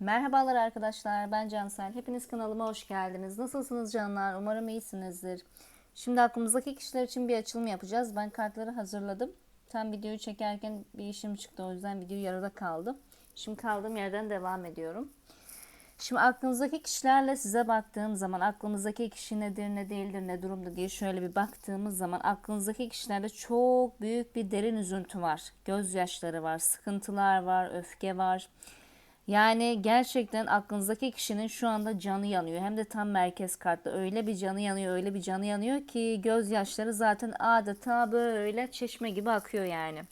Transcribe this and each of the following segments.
Merhabalar arkadaşlar, ben Cansel. Hepiniz kanalıma hoş geldiniz. Nasılsınız canlar? Umarım iyisinizdir. Şimdi aklımızdaki kişiler için bir açılım yapacağız. Ben kartları hazırladım. Tam videoyu çekerken bir işim çıktı. O yüzden video yarıda kaldı. Şimdi kaldığım yerden devam ediyorum. Şimdi aklınızdaki kişilerle size baktığım zaman aklınızdaki kişi nedir, ne değildir, ne durumda diye şöyle bir baktığımız zaman aklınızdaki kişilerde çok büyük bir derin üzüntü var. Gözyaşları var, sıkıntılar var, öfke var. Yani gerçekten aklınızdaki kişinin şu anda canı yanıyor. Hem de tam merkez kartta öyle bir canı yanıyor, öyle bir canı yanıyor ki gözyaşları zaten adeta böyle çeşme gibi akıyor yani.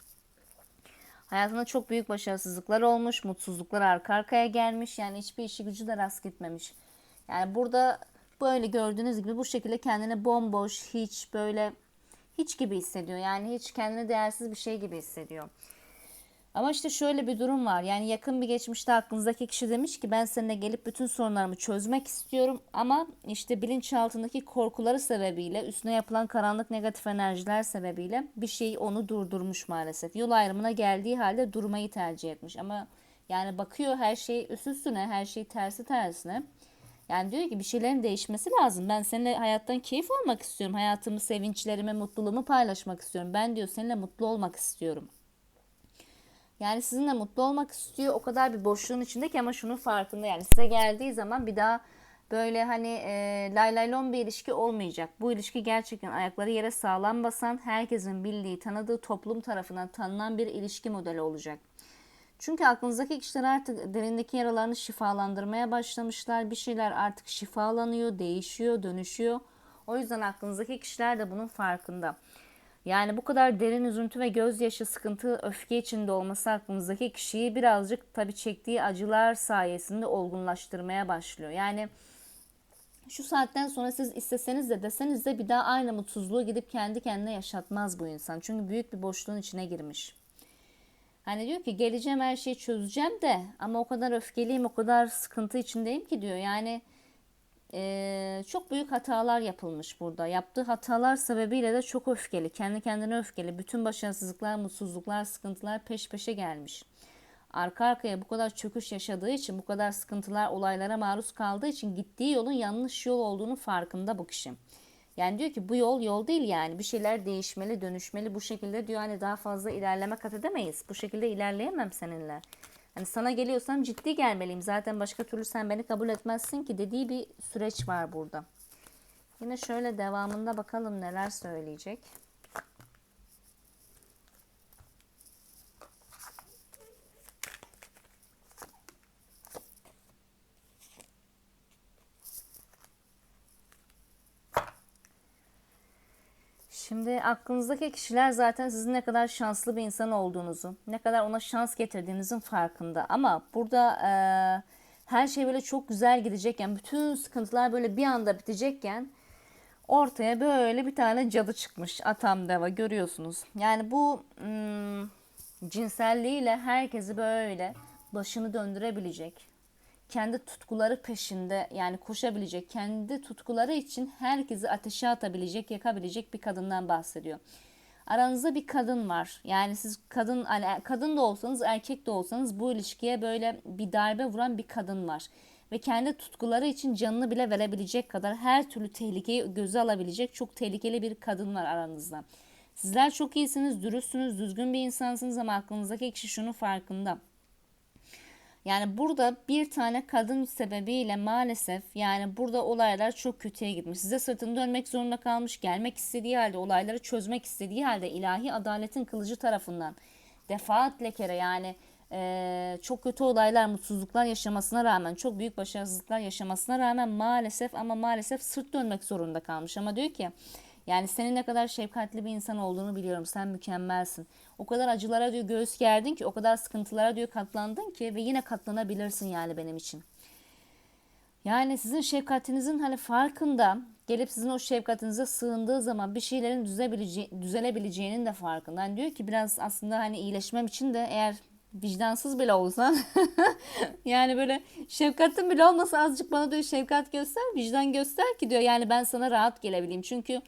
Hayatında çok büyük başarısızlıklar olmuş, mutsuzluklar arka arkaya gelmiş. Yani hiçbir işi gücü de rast gitmemiş. Yani burada böyle gördüğünüz gibi bu şekilde kendini bomboş, hiç böyle hiç gibi hissediyor. Yani hiç kendine değersiz bir şey gibi hissediyor. Ama işte şöyle bir durum var. Yani yakın bir geçmişte aklınızdaki kişi demiş ki ben seninle gelip bütün sorunlarımı çözmek istiyorum ama işte bilinçaltındaki korkuları sebebiyle üstüne yapılan karanlık negatif enerjiler sebebiyle bir şey onu durdurmuş maalesef. Yol ayrımına geldiği halde durmayı tercih etmiş ama yani bakıyor her şey üst üstüne her şey tersi tersine. Yani diyor ki bir şeylerin değişmesi lazım. Ben seninle hayattan keyif almak istiyorum. Hayatımı, sevinçlerimi, mutluluğumu paylaşmak istiyorum. Ben diyor seninle mutlu olmak istiyorum. Yani sizinle mutlu olmak istiyor. O kadar bir boşluğun içindeki ama şunun farkında. Yani size geldiği zaman bir daha böyle hani e, lay lay lon bir ilişki olmayacak. Bu ilişki gerçekten ayakları yere sağlam basan, herkesin bildiği, tanıdığı toplum tarafından tanınan bir ilişki modeli olacak. Çünkü aklınızdaki kişiler artık derindeki yaralarını şifalandırmaya başlamışlar. Bir şeyler artık şifalanıyor, değişiyor, dönüşüyor. O yüzden aklınızdaki kişiler de bunun farkında. Yani bu kadar derin üzüntü ve gözyaşı, sıkıntı, öfke içinde olması aklımızdaki kişiyi birazcık tabii çektiği acılar sayesinde olgunlaştırmaya başlıyor. Yani şu saatten sonra siz isteseniz de deseniz de bir daha aynı mutsuzluğu gidip kendi kendine yaşatmaz bu insan. Çünkü büyük bir boşluğun içine girmiş. Hani diyor ki geleceğim her şeyi çözeceğim de ama o kadar öfkeliyim, o kadar sıkıntı içindeyim ki diyor. Yani e, çok büyük hatalar yapılmış burada. Yaptığı hatalar sebebiyle de çok öfkeli. Kendi kendine öfkeli. Bütün başarısızlıklar, mutsuzluklar, sıkıntılar peş peşe gelmiş. Arka arkaya bu kadar çöküş yaşadığı için, bu kadar sıkıntılar, olaylara maruz kaldığı için gittiği yolun yanlış yol olduğunu farkında bu kişi. Yani diyor ki bu yol yol değil yani bir şeyler değişmeli, dönüşmeli. Bu şekilde diyor hani daha fazla ilerleme kat edemeyiz. Bu şekilde ilerleyemem seninle. Hani sana geliyorsam ciddi gelmeliyim. Zaten başka türlü sen beni kabul etmezsin ki dediği bir süreç var burada. Yine şöyle devamında bakalım neler söyleyecek. Şimdi aklınızdaki kişiler zaten sizin ne kadar şanslı bir insan olduğunuzu, ne kadar ona şans getirdiğinizin farkında. Ama burada e, her şey böyle çok güzel gidecekken, bütün sıkıntılar böyle bir anda bitecekken ortaya böyle bir tane cadı çıkmış. Atam deva görüyorsunuz. Yani bu hmm, cinselliğiyle herkesi böyle başını döndürebilecek, kendi tutkuları peşinde yani koşabilecek, kendi tutkuları için herkesi ateşe atabilecek, yakabilecek bir kadından bahsediyor. Aranızda bir kadın var. Yani siz kadın hani kadın da olsanız, erkek de olsanız bu ilişkiye böyle bir darbe vuran bir kadın var ve kendi tutkuları için canını bile verebilecek kadar her türlü tehlikeyi göze alabilecek çok tehlikeli bir kadın var aranızda. Sizler çok iyisiniz, dürüstsünüz, düzgün bir insansınız ama aklınızdaki kişi şunun farkında yani burada bir tane kadın sebebiyle maalesef yani burada olaylar çok kötüye gitmiş. Size sırtını dönmek zorunda kalmış. Gelmek istediği halde olayları çözmek istediği halde ilahi adaletin kılıcı tarafından defaatle kere yani e, çok kötü olaylar, mutsuzluklar yaşamasına rağmen, çok büyük başarısızlıklar yaşamasına rağmen maalesef ama maalesef sırt dönmek zorunda kalmış. Ama diyor ki yani senin ne kadar şefkatli bir insan olduğunu biliyorum. Sen mükemmelsin. O kadar acılara diyor göğüs gerdin ki, o kadar sıkıntılara diyor katlandın ki ve yine katlanabilirsin yani benim için. Yani sizin şefkatinizin hani farkında gelip sizin o şefkatinize sığındığı zaman bir şeylerin düzelebileceğinin de farkında. Yani diyor ki biraz aslında hani iyileşmem için de eğer vicdansız bile olsan yani böyle şefkatin bile olmasa azıcık bana diyor şefkat göster vicdan göster ki diyor yani ben sana rahat gelebileyim. Çünkü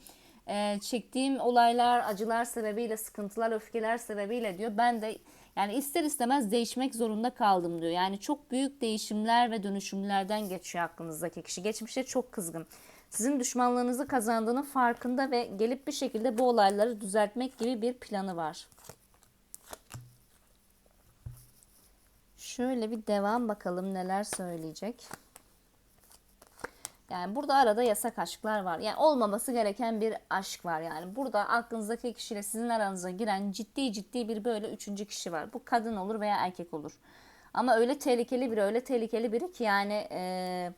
e, çektiğim olaylar, acılar sebebiyle, sıkıntılar, öfkeler sebebiyle diyor. Ben de Yani ister istemez değişmek zorunda kaldım diyor. Yani çok büyük değişimler ve dönüşümlerden geçiyor aklınızdaki kişi. Geçmişte çok kızgın. Sizin düşmanlığınızı kazandığının farkında ve gelip bir şekilde bu olayları düzeltmek gibi bir planı var. Şöyle bir devam bakalım neler söyleyecek. Yani burada arada yasak aşklar var. Yani olmaması gereken bir aşk var yani. Burada aklınızdaki kişiyle sizin aranıza giren ciddi ciddi bir böyle üçüncü kişi var. Bu kadın olur veya erkek olur. Ama öyle tehlikeli biri, öyle tehlikeli biri ki yani e,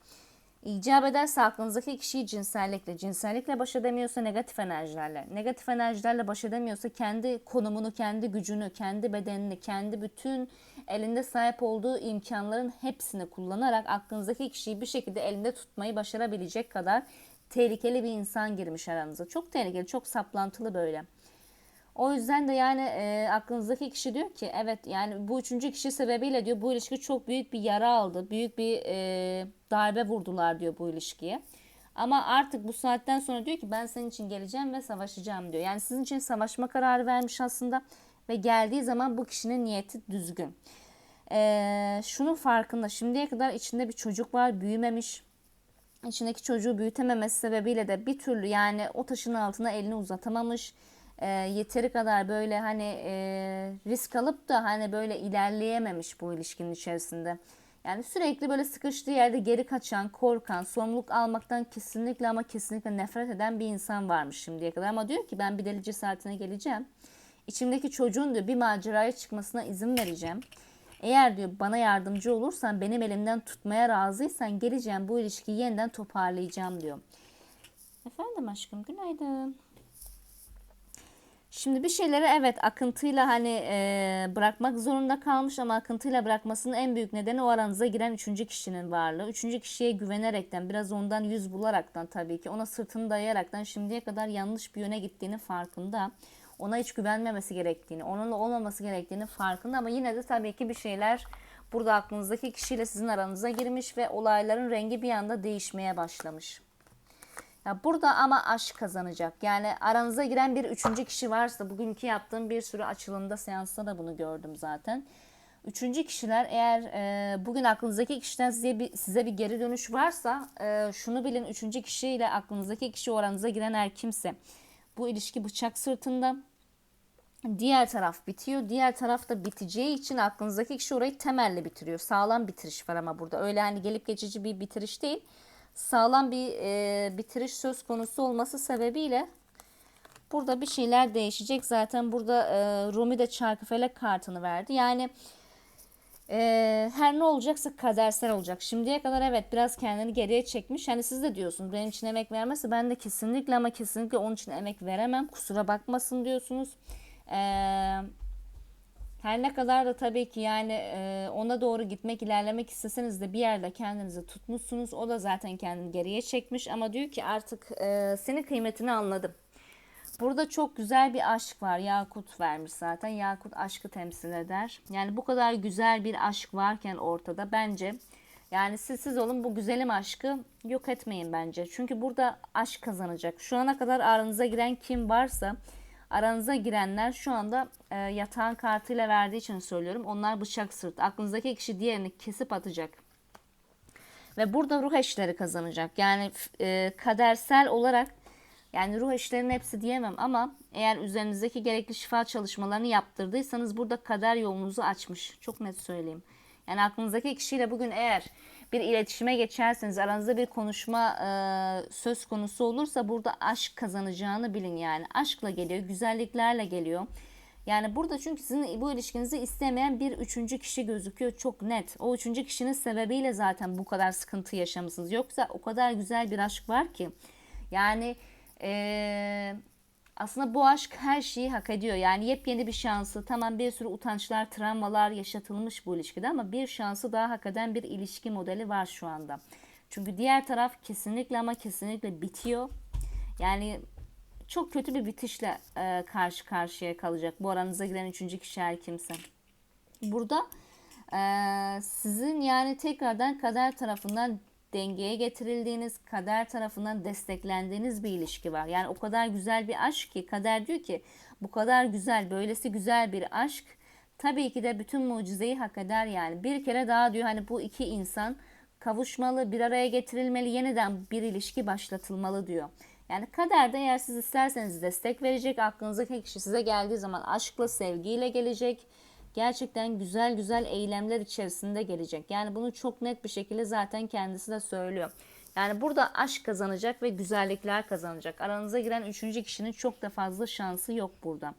icap ederse aklınızdaki kişiyi cinsellikle, cinsellikle baş edemiyorsa negatif enerjilerle, negatif enerjilerle baş edemiyorsa kendi konumunu, kendi gücünü, kendi bedenini, kendi bütün elinde sahip olduğu imkanların hepsini kullanarak aklınızdaki kişiyi bir şekilde elinde tutmayı başarabilecek kadar tehlikeli bir insan girmiş aranıza. Çok tehlikeli, çok saplantılı böyle. O yüzden de yani e, aklınızdaki kişi diyor ki evet yani bu üçüncü kişi sebebiyle diyor bu ilişki çok büyük bir yara aldı. Büyük bir e, darbe vurdular diyor bu ilişkiye. Ama artık bu saatten sonra diyor ki ben senin için geleceğim ve savaşacağım diyor. Yani sizin için savaşma kararı vermiş aslında ve geldiği zaman bu kişinin niyeti düzgün. E, şunun farkında şimdiye kadar içinde bir çocuk var büyümemiş. İçindeki çocuğu büyütememesi sebebiyle de bir türlü yani o taşın altına elini uzatamamış e, yeteri kadar böyle hani e, risk alıp da hani böyle ilerleyememiş bu ilişkinin içerisinde. Yani sürekli böyle sıkıştığı yerde geri kaçan, korkan, sorumluluk almaktan kesinlikle ama kesinlikle nefret eden bir insan varmış şimdiye kadar. Ama diyor ki ben bir deli cesaretine geleceğim. İçimdeki çocuğun diyor bir maceraya çıkmasına izin vereceğim. Eğer diyor bana yardımcı olursan, benim elimden tutmaya razıysan geleceğim bu ilişkiyi yeniden toparlayacağım diyor. Efendim aşkım günaydın. Şimdi bir şeyleri evet akıntıyla hani e, bırakmak zorunda kalmış ama akıntıyla bırakmasının en büyük nedeni o aranıza giren üçüncü kişinin varlığı. Üçüncü kişiye güvenerekten biraz ondan yüz bularaktan tabii ki ona sırtını dayayaraktan şimdiye kadar yanlış bir yöne gittiğini farkında. Ona hiç güvenmemesi gerektiğini, onunla olmaması gerektiğini farkında ama yine de tabii ki bir şeyler burada aklınızdaki kişiyle sizin aranıza girmiş ve olayların rengi bir anda değişmeye başlamış. Ya burada ama aşk kazanacak. Yani aranıza giren bir üçüncü kişi varsa bugünkü yaptığım bir sürü açılımda seansta da bunu gördüm zaten. Üçüncü kişiler eğer e, bugün aklınızdaki kişiden size bir, size bir geri dönüş varsa e, şunu bilin üçüncü kişiyle aklınızdaki kişi oranıza giren her kimse bu ilişki bıçak sırtında diğer taraf bitiyor. Diğer taraf da biteceği için aklınızdaki kişi orayı temelli bitiriyor. Sağlam bitiriş var ama burada. Öyle hani gelip geçici bir bitiriş değil sağlam bir e, bitiriş söz konusu olması sebebiyle burada bir şeyler değişecek. Zaten burada e, Rumi de çarkıfelek kartını verdi. Yani e, her ne olacaksa kadersel olacak. Şimdiye kadar evet biraz kendini geriye çekmiş. Hani siz de diyorsunuz benim için emek vermesi ben de kesinlikle ama kesinlikle onun için emek veremem. Kusura bakmasın diyorsunuz. Eee her ne kadar da tabii ki yani e, ona doğru gitmek, ilerlemek isteseniz de bir yerde kendinizi tutmuşsunuz. O da zaten kendini geriye çekmiş ama diyor ki artık e, senin kıymetini anladım. Burada çok güzel bir aşk var. Yakut vermiş zaten. Yakut aşkı temsil eder. Yani bu kadar güzel bir aşk varken ortada bence yani siz siz olun bu güzelim aşkı yok etmeyin bence. Çünkü burada aşk kazanacak. Şu ana kadar aranıza giren kim varsa Aranıza girenler şu anda e, yatağın kartıyla verdiği için söylüyorum. Onlar bıçak sırt. Aklınızdaki kişi diğerini kesip atacak. Ve burada ruh eşleri kazanacak. Yani e, kadersel olarak yani ruh eşlerinin hepsi diyemem ama eğer üzerinizdeki gerekli şifa çalışmalarını yaptırdıysanız burada kader yolunuzu açmış. Çok net söyleyeyim. Yani aklınızdaki kişiyle bugün eğer bir iletişime geçerseniz aranızda bir konuşma e, söz konusu olursa burada aşk kazanacağını bilin yani. Aşkla geliyor, güzelliklerle geliyor. Yani burada çünkü sizin bu ilişkinizi istemeyen bir üçüncü kişi gözüküyor çok net. O üçüncü kişinin sebebiyle zaten bu kadar sıkıntı yaşamışsınız. Yoksa o kadar güzel bir aşk var ki. Yani ee, aslında bu aşk her şeyi hak ediyor. Yani yepyeni bir şansı. Tamam bir sürü utançlar, travmalar yaşatılmış bu ilişkide ama bir şansı daha hak eden bir ilişki modeli var şu anda. Çünkü diğer taraf kesinlikle ama kesinlikle bitiyor. Yani çok kötü bir bitişle e, karşı karşıya kalacak. Bu aranıza giren üçüncü kişi her kimse. Burada e, sizin yani tekrardan kader tarafından dengeye getirildiğiniz, kader tarafından desteklendiğiniz bir ilişki var. Yani o kadar güzel bir aşk ki kader diyor ki bu kadar güzel, böylesi güzel bir aşk tabii ki de bütün mucizeyi hak eder yani. Bir kere daha diyor hani bu iki insan kavuşmalı, bir araya getirilmeli, yeniden bir ilişki başlatılmalı diyor. Yani kaderde eğer siz isterseniz destek verecek, aklınızdaki kişi size geldiği zaman aşkla, sevgiyle gelecek. Gerçekten güzel güzel eylemler içerisinde gelecek. Yani bunu çok net bir şekilde zaten kendisi de söylüyor. Yani burada aşk kazanacak ve güzellikler kazanacak. Aranıza giren üçüncü kişinin çok da fazla şansı yok burada.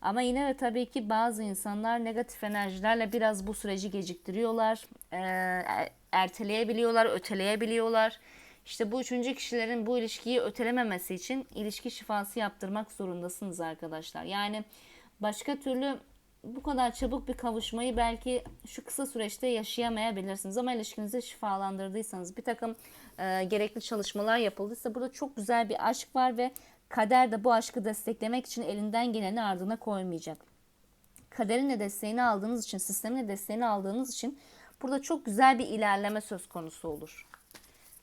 Ama yine de tabii ki bazı insanlar negatif enerjilerle biraz bu süreci geciktiriyorlar. Ee, erteleyebiliyorlar, öteleyebiliyorlar. İşte bu üçüncü kişilerin bu ilişkiyi ötelememesi için ilişki şifası yaptırmak zorundasınız arkadaşlar. Yani başka türlü bu kadar çabuk bir kavuşmayı belki şu kısa süreçte yaşayamayabilirsiniz. Ama ilişkinizi şifalandırdıysanız bir takım e, gerekli çalışmalar yapıldıysa burada çok güzel bir aşk var ve kader de bu aşkı desteklemek için elinden geleni ardına koymayacak. Kaderin de desteğini aldığınız için, sistemin de desteğini aldığınız için burada çok güzel bir ilerleme söz konusu olur.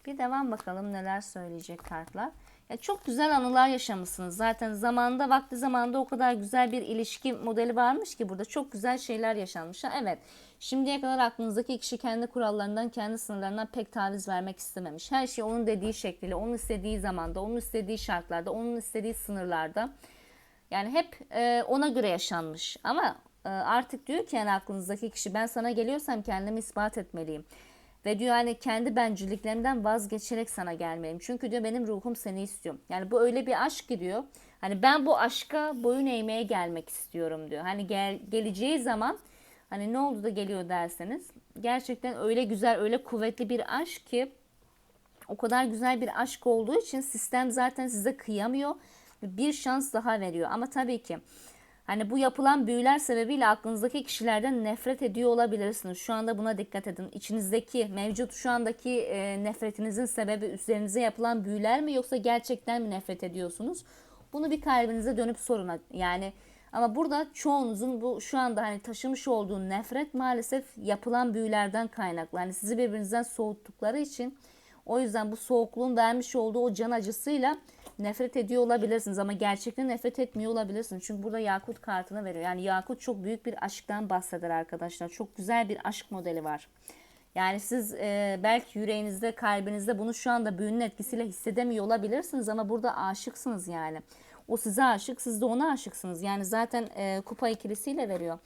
Bir devam bakalım neler söyleyecek kartlar. Ya çok güzel anılar yaşamışsınız. Zaten zamanda vakti zamanda o kadar güzel bir ilişki modeli varmış ki burada çok güzel şeyler yaşanmış. Evet şimdiye kadar aklınızdaki kişi kendi kurallarından kendi sınırlarından pek taviz vermek istememiş. Her şey onun dediği şekliyle, onun istediği zamanda, onun istediği şartlarda, onun istediği sınırlarda. Yani hep e, ona göre yaşanmış. Ama e, artık diyor ki yani aklınızdaki kişi ben sana geliyorsam kendimi ispat etmeliyim. Ve diyor hani kendi bencilliklerimden vazgeçerek sana gelmeliyim. Çünkü diyor benim ruhum seni istiyor. Yani bu öyle bir aşk ki diyor. Hani ben bu aşka boyun eğmeye gelmek istiyorum diyor. Hani gel, geleceği zaman hani ne oldu da geliyor derseniz. Gerçekten öyle güzel öyle kuvvetli bir aşk ki o kadar güzel bir aşk olduğu için sistem zaten size kıyamıyor. Bir şans daha veriyor. Ama tabii ki Hani bu yapılan büyüler sebebiyle aklınızdaki kişilerden nefret ediyor olabilirsiniz. Şu anda buna dikkat edin. İçinizdeki mevcut şu andaki e, nefretinizin sebebi üzerinize yapılan büyüler mi yoksa gerçekten mi nefret ediyorsunuz? Bunu bir kalbinize dönüp sorun. Yani ama burada çoğunuzun bu şu anda hani taşımış olduğu nefret maalesef yapılan büyülerden kaynaklı. Hani sizi birbirinizden soğuttukları için o yüzden bu soğukluğun vermiş olduğu o can acısıyla nefret ediyor olabilirsiniz ama gerçekten nefret etmiyor olabilirsiniz. Çünkü burada Yakut kartını veriyor. Yani Yakut çok büyük bir aşktan bahseder arkadaşlar. Çok güzel bir aşk modeli var. Yani siz e, belki yüreğinizde, kalbinizde bunu şu anda büyünün etkisiyle hissedemiyor olabilirsiniz ama burada aşıksınız yani. O size aşık, siz de ona aşıksınız. Yani zaten e, kupa ikilisiyle veriyor.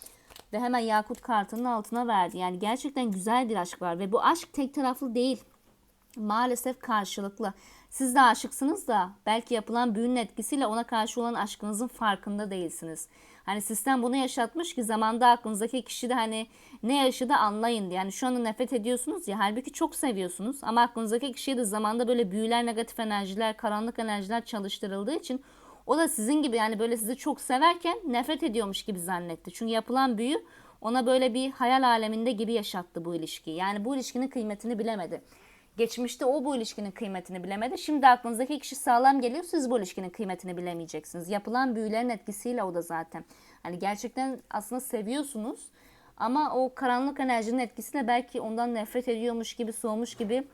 Ve hemen Yakut kartının altına verdi. Yani gerçekten güzel bir aşk var ve bu aşk tek taraflı değil. Maalesef karşılıklı. Siz de aşıksınız da belki yapılan büyünün etkisiyle ona karşı olan aşkınızın farkında değilsiniz. Hani sistem bunu yaşatmış ki zamanda aklınızdaki kişi de hani ne yaşadı anlayın diye. Yani şu anda nefret ediyorsunuz ya halbuki çok seviyorsunuz ama aklınızdaki kişiye de zamanda böyle büyüler, negatif enerjiler, karanlık enerjiler çalıştırıldığı için o da sizin gibi yani böyle sizi çok severken nefret ediyormuş gibi zannetti. Çünkü yapılan büyü ona böyle bir hayal aleminde gibi yaşattı bu ilişkiyi. Yani bu ilişkinin kıymetini bilemedi. Geçmişte o bu ilişkinin kıymetini bilemedi. Şimdi aklınızdaki kişi sağlam geliyor. Siz bu ilişkinin kıymetini bilemeyeceksiniz. Yapılan büyülerin etkisiyle o da zaten. Hani gerçekten aslında seviyorsunuz. Ama o karanlık enerjinin etkisiyle belki ondan nefret ediyormuş gibi, soğumuş gibi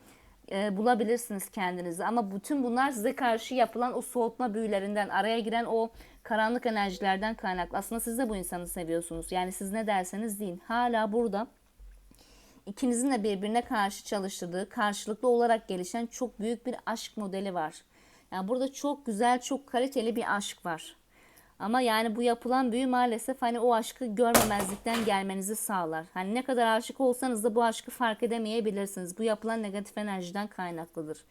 e, bulabilirsiniz kendinizi. Ama bütün bunlar size karşı yapılan o soğutma büyülerinden, araya giren o karanlık enerjilerden kaynaklı. Aslında siz de bu insanı seviyorsunuz. Yani siz ne derseniz deyin. Hala burada ikinizin de birbirine karşı çalıştırdığı, karşılıklı olarak gelişen çok büyük bir aşk modeli var. Yani burada çok güzel, çok kaliteli bir aşk var. Ama yani bu yapılan büyü maalesef hani o aşkı görmemezlikten gelmenizi sağlar. Hani ne kadar aşık olsanız da bu aşkı fark edemeyebilirsiniz. Bu yapılan negatif enerjiden kaynaklıdır.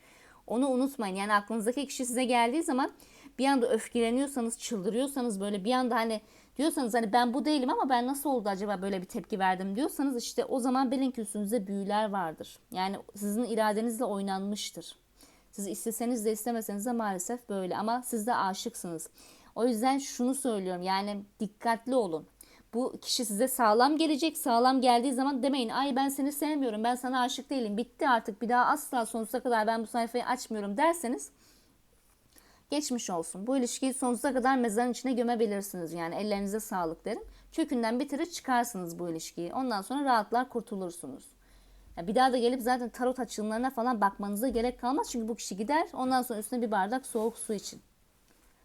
Onu unutmayın. Yani aklınızdaki kişi size geldiği zaman bir anda öfkeleniyorsanız, çıldırıyorsanız böyle bir anda hani diyorsanız hani ben bu değilim ama ben nasıl oldu acaba böyle bir tepki verdim diyorsanız işte o zaman bilin ki üstünüzde büyüler vardır. Yani sizin iradenizle oynanmıştır. Siz isteseniz de istemeseniz de maalesef böyle ama siz de aşıksınız. O yüzden şunu söylüyorum yani dikkatli olun. Bu kişi size sağlam gelecek. Sağlam geldiği zaman demeyin ay ben seni sevmiyorum ben sana aşık değilim bitti artık bir daha asla sonsuza kadar ben bu sayfayı açmıyorum derseniz geçmiş olsun. Bu ilişkiyi sonsuza kadar mezarın içine gömebilirsiniz. Yani ellerinize sağlık derim. Kökünden bitirir çıkarsınız bu ilişkiyi. Ondan sonra rahatlar kurtulursunuz. Ya bir daha da gelip zaten tarot açılımlarına falan bakmanıza gerek kalmaz. Çünkü bu kişi gider ondan sonra üstüne bir bardak soğuk su için.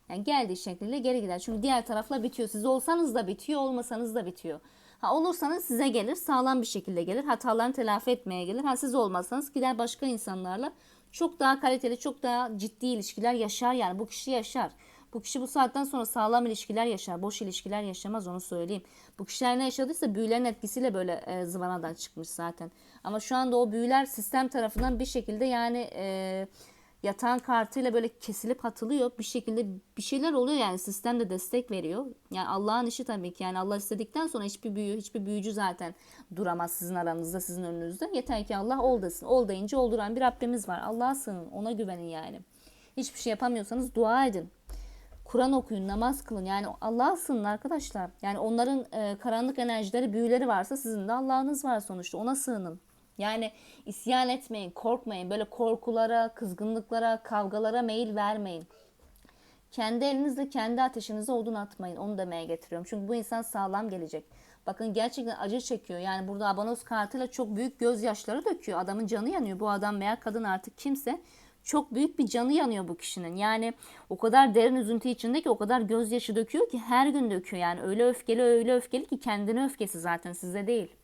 Yani geldiği şekliyle geri gider. Çünkü diğer tarafla bitiyor. Siz olsanız da bitiyor, olmasanız da bitiyor. Ha olursanız size gelir, sağlam bir şekilde gelir. Hatalarını telafi etmeye gelir. Ha siz olmazsanız gider başka insanlarla çok daha kaliteli, çok daha ciddi ilişkiler yaşar yani. Bu kişi yaşar. Bu kişi bu saatten sonra sağlam ilişkiler yaşar. Boş ilişkiler yaşamaz onu söyleyeyim. Bu kişiler ne yaşadıysa büyülerin etkisiyle böyle e, zıvanadan çıkmış zaten. Ama şu anda o büyüler sistem tarafından bir şekilde yani e, yatağın kartıyla böyle kesilip atılıyor. Bir şekilde bir şeyler oluyor yani sistem de destek veriyor. Yani Allah'ın işi tabii ki. Yani Allah istedikten sonra hiçbir büyü, hiçbir büyücü zaten duramaz sizin aranızda, sizin önünüzde. Yeter ki Allah ol desin. Ol deyince olduran bir Rabbimiz var. Allah'a sığının, ona güvenin yani. Hiçbir şey yapamıyorsanız dua edin. Kur'an okuyun, namaz kılın. Yani Allah'a sığının arkadaşlar. Yani onların e, karanlık enerjileri, büyüleri varsa sizin de Allah'ınız var sonuçta. Ona sığının. Yani isyan etmeyin, korkmayın. Böyle korkulara, kızgınlıklara, kavgalara meyil vermeyin. Kendi elinizle kendi ateşinize odun atmayın. Onu demeye getiriyorum. Çünkü bu insan sağlam gelecek. Bakın gerçekten acı çekiyor. Yani burada abonos kartıyla çok büyük gözyaşları döküyor. Adamın canı yanıyor. Bu adam veya kadın artık kimse çok büyük bir canı yanıyor bu kişinin. Yani o kadar derin üzüntü içinde ki o kadar gözyaşı döküyor ki her gün döküyor. Yani öyle öfkeli öyle öfkeli ki kendine öfkesi zaten size değil.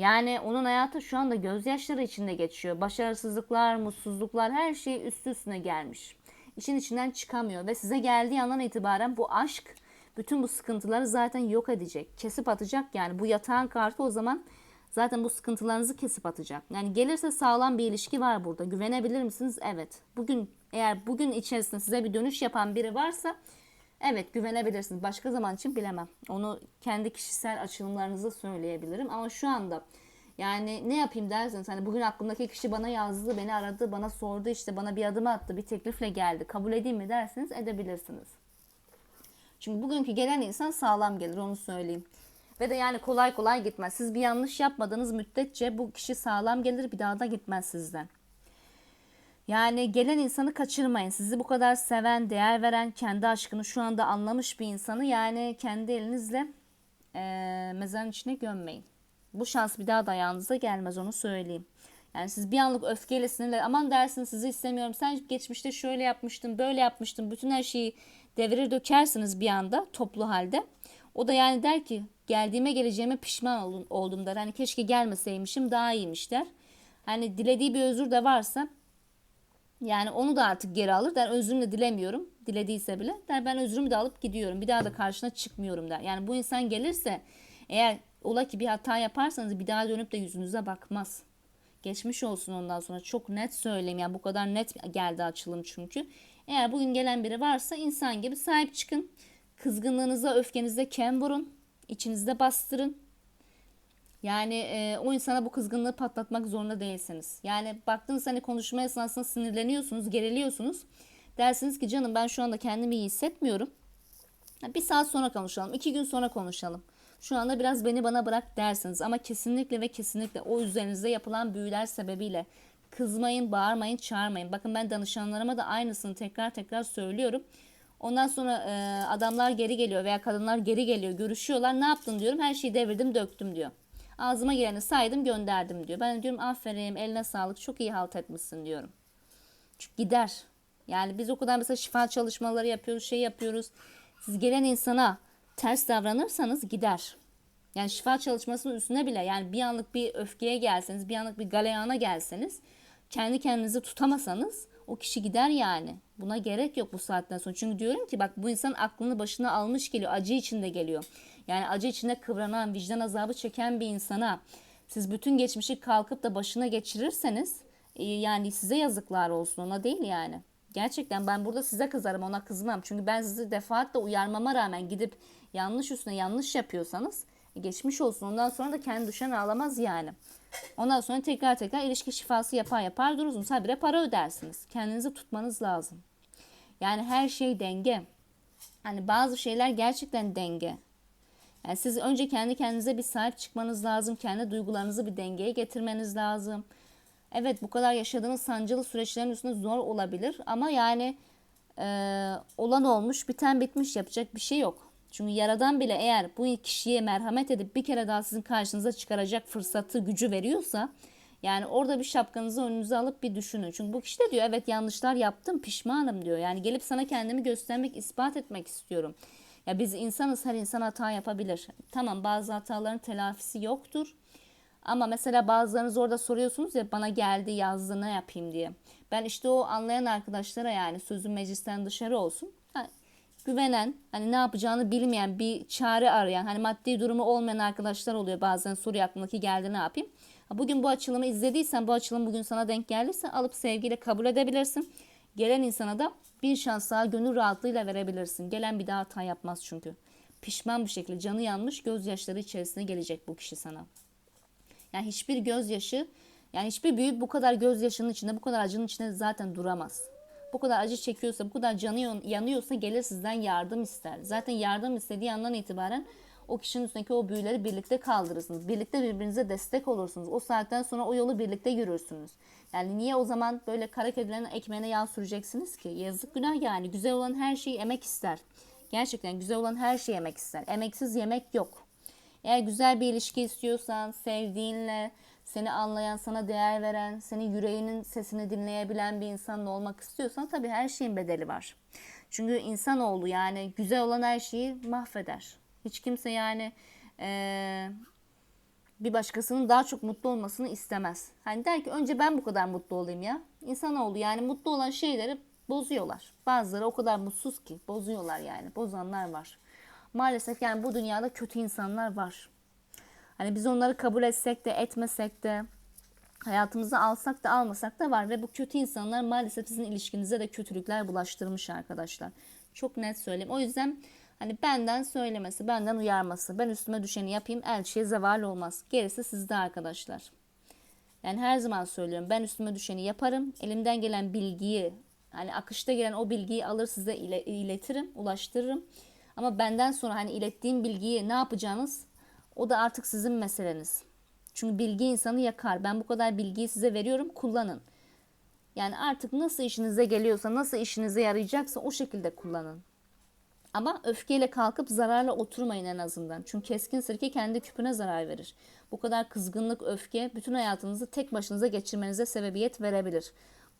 Yani onun hayatı şu anda gözyaşları içinde geçiyor. Başarısızlıklar, mutsuzluklar her şey üst üstüne gelmiş. İşin içinden çıkamıyor ve size geldiği andan itibaren bu aşk bütün bu sıkıntıları zaten yok edecek. Kesip atacak yani bu yatağın kartı o zaman zaten bu sıkıntılarınızı kesip atacak. Yani gelirse sağlam bir ilişki var burada. Güvenebilir misiniz? Evet. Bugün eğer bugün içerisinde size bir dönüş yapan biri varsa evet güvenebilirsiniz. Başka zaman için bilemem. Onu kendi kişisel açılımlarınızda söyleyebilirim ama şu anda yani ne yapayım derseniz hani bugün aklımdaki kişi bana yazdı, beni aradı, bana sordu işte bana bir adım attı, bir teklifle geldi. Kabul edeyim mi derseniz edebilirsiniz. Çünkü bugünkü gelen insan sağlam gelir onu söyleyeyim. Ve de yani kolay kolay gitmez. Siz bir yanlış yapmadığınız müddetçe bu kişi sağlam gelir bir daha da gitmez sizden. Yani gelen insanı kaçırmayın. Sizi bu kadar seven, değer veren, kendi aşkını şu anda anlamış bir insanı yani kendi elinizle e, mezarın içine gömmeyin. Bu şans bir daha da ayağınıza gelmez onu söyleyeyim. Yani siz bir anlık öfkeyle sinirle aman dersin sizi istemiyorum. Sen geçmişte şöyle yapmıştın, böyle yapmıştın. Bütün her şeyi devirir dökersiniz bir anda toplu halde. O da yani der ki geldiğime geleceğime pişman oldum, der. Hani keşke gelmeseymişim daha iyiymiş der. Hani dilediği bir özür de varsa yani onu da artık geri alır der özrümü dilemiyorum. Dilediyse bile der ben özrümü de alıp gidiyorum. Bir daha da karşına çıkmıyorum der. Yani bu insan gelirse eğer ola ki bir hata yaparsanız bir daha dönüp de yüzünüze bakmaz. Geçmiş olsun ondan sonra çok net söyleyeyim yani bu kadar net geldi açılım çünkü. Eğer bugün gelen biri varsa insan gibi sahip çıkın. Kızgınlığınıza, öfkenize kem vurun. içinizde bastırın. Yani e, o insana bu kızgınlığı patlatmak zorunda değilsiniz. Yani baktığınız hani konuşma esnasında sinirleniyorsunuz, geriliyorsunuz. Dersiniz ki canım ben şu anda kendimi iyi hissetmiyorum. Bir saat sonra konuşalım, iki gün sonra konuşalım. Şu anda biraz beni bana bırak dersiniz. Ama kesinlikle ve kesinlikle o üzerinizde yapılan büyüler sebebiyle kızmayın, bağırmayın, çağırmayın. Bakın ben danışanlarıma da aynısını tekrar tekrar söylüyorum. Ondan sonra e, adamlar geri geliyor veya kadınlar geri geliyor, görüşüyorlar. Ne yaptın diyorum. Her şeyi devirdim, döktüm diyor. Ağzıma geleni saydım, gönderdim diyor. Ben diyorum aferin, eline sağlık, çok iyi halt etmişsin diyorum. Çünkü gider. Yani biz o mesela şifa çalışmaları yapıyoruz, şey yapıyoruz. Siz gelen insana ters davranırsanız gider. Yani şifa çalışmasının üstüne bile yani bir anlık bir öfkeye gelseniz, bir anlık bir galeyana gelseniz, kendi kendinizi tutamasanız o kişi gider yani. Buna gerek yok bu saatten sonra. Çünkü diyorum ki bak bu insan aklını başına almış geliyor. Acı içinde geliyor. Yani acı içinde kıvranan, vicdan azabı çeken bir insana siz bütün geçmişi kalkıp da başına geçirirseniz e, yani size yazıklar olsun ona değil yani. Gerçekten ben burada size kızarım ona kızmam. Çünkü ben sizi defaatle uyarmama rağmen gidip yanlış üstüne yanlış yapıyorsanız e, geçmiş olsun. Ondan sonra da kendi düşen ağlamaz yani. Ondan sonra tekrar tekrar ilişki şifası yapar yapar durursunuz. Habire para ödersiniz. Kendinizi tutmanız lazım. Yani her şey denge. Hani bazı şeyler gerçekten denge. Yani siz önce kendi kendinize bir sahip çıkmanız lazım. Kendi duygularınızı bir dengeye getirmeniz lazım. Evet bu kadar yaşadığınız sancılı süreçlerin üstünde zor olabilir. Ama yani e, olan olmuş biten bitmiş yapacak bir şey yok. Çünkü yaradan bile eğer bu kişiye merhamet edip bir kere daha sizin karşınıza çıkaracak fırsatı, gücü veriyorsa yani orada bir şapkanızı önünüze alıp bir düşünün. Çünkü bu kişi de diyor evet yanlışlar yaptım pişmanım diyor. Yani gelip sana kendimi göstermek, ispat etmek istiyorum. Ya biz insanız her insan hata yapabilir. Tamam bazı hataların telafisi yoktur. Ama mesela bazılarınız orada soruyorsunuz ya bana geldi yazdı ne yapayım diye. Ben işte o anlayan arkadaşlara yani sözün meclisten dışarı olsun. Ha, güvenen hani ne yapacağını bilmeyen bir çare arayan hani maddi durumu olmayan arkadaşlar oluyor bazen soruyor aklımdaki geldi ne yapayım. Bugün bu açılımı izlediysen bu açılım bugün sana denk geldiyse alıp sevgiyle kabul edebilirsin. Gelen insana da bir şans daha gönül rahatlığıyla verebilirsin. Gelen bir daha hata yapmaz çünkü. Pişman bir şekilde canı yanmış gözyaşları içerisine gelecek bu kişi sana. Yani hiçbir gözyaşı, yani hiçbir büyük bu kadar gözyaşının içinde, bu kadar acının içinde zaten duramaz. Bu kadar acı çekiyorsa, bu kadar canı yan- yanıyorsa gelir sizden yardım ister. Zaten yardım istediği andan itibaren o kişinin üstündeki o büyüleri birlikte kaldırırsınız. Birlikte birbirinize destek olursunuz. O saatten sonra o yolu birlikte yürürsünüz. Yani niye o zaman böyle kara kedilerin ekmeğine yağ süreceksiniz ki? Yazık günah yani. Güzel olan her şeyi emek ister. Gerçekten güzel olan her şeyi yemek ister. Emeksiz yemek yok. Eğer güzel bir ilişki istiyorsan, sevdiğinle, seni anlayan, sana değer veren, senin yüreğinin sesini dinleyebilen bir insanla olmak istiyorsan tabii her şeyin bedeli var. Çünkü insanoğlu yani güzel olan her şeyi mahveder. Hiç kimse yani eee, bir başkasının daha çok mutlu olmasını istemez. Hani der ki önce ben bu kadar mutlu olayım ya. İnsanoğlu yani mutlu olan şeyleri bozuyorlar. Bazıları o kadar mutsuz ki bozuyorlar yani. Bozanlar var. Maalesef yani bu dünyada kötü insanlar var. Hani biz onları kabul etsek de etmesek de hayatımıza alsak da almasak da var ve bu kötü insanlar maalesef sizin ilişkinize de kötülükler bulaştırmış arkadaşlar. Çok net söyleyeyim. O yüzden hani benden söylemesi, benden uyarması, ben üstüme düşeni yapayım, elçiye zeval olmaz. Gerisi sizde arkadaşlar. Yani her zaman söylüyorum ben üstüme düşeni yaparım. Elimden gelen bilgiyi hani akışta gelen o bilgiyi alır size ile- iletirim, ulaştırırım. Ama benden sonra hani ilettiğim bilgiyi ne yapacağınız o da artık sizin meseleniz. Çünkü bilgi insanı yakar. Ben bu kadar bilgiyi size veriyorum, kullanın. Yani artık nasıl işinize geliyorsa, nasıl işinize yarayacaksa o şekilde kullanın. Ama öfkeyle kalkıp zararla oturmayın en azından. Çünkü keskin sirke kendi küpüne zarar verir. Bu kadar kızgınlık, öfke bütün hayatınızı tek başınıza geçirmenize sebebiyet verebilir.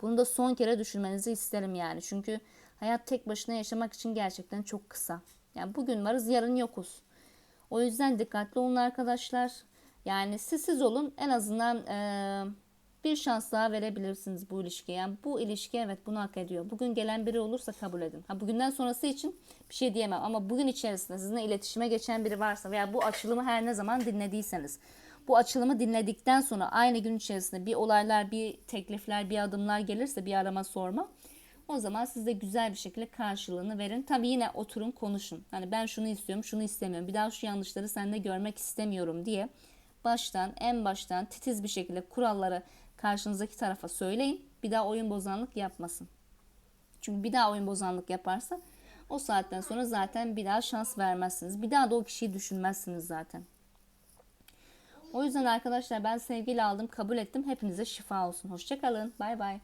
Bunu da son kere düşünmenizi isterim yani. Çünkü hayat tek başına yaşamak için gerçekten çok kısa. Yani bugün varız, yarın yokuz. O yüzden dikkatli olun arkadaşlar. Yani siz olun en azından eee, bir şans daha verebilirsiniz bu ilişkiye. Yani bu ilişki evet bunu hak ediyor. Bugün gelen biri olursa kabul edin. Ha, bugünden sonrası için bir şey diyemem ama bugün içerisinde sizinle iletişime geçen biri varsa veya bu açılımı her ne zaman dinlediyseniz bu açılımı dinledikten sonra aynı gün içerisinde bir olaylar, bir teklifler, bir adımlar gelirse bir arama sorma. O zaman siz de güzel bir şekilde karşılığını verin. Tabii yine oturun konuşun. Hani ben şunu istiyorum, şunu istemiyorum. Bir daha şu yanlışları sende görmek istemiyorum diye baştan en baştan titiz bir şekilde kuralları karşınızdaki tarafa söyleyin. Bir daha oyun bozanlık yapmasın. Çünkü bir daha oyun bozanlık yaparsa o saatten sonra zaten bir daha şans vermezsiniz. Bir daha da o kişiyi düşünmezsiniz zaten. O yüzden arkadaşlar ben sevgiyle aldım, kabul ettim. Hepinize şifa olsun. Hoşçakalın. Bay bay.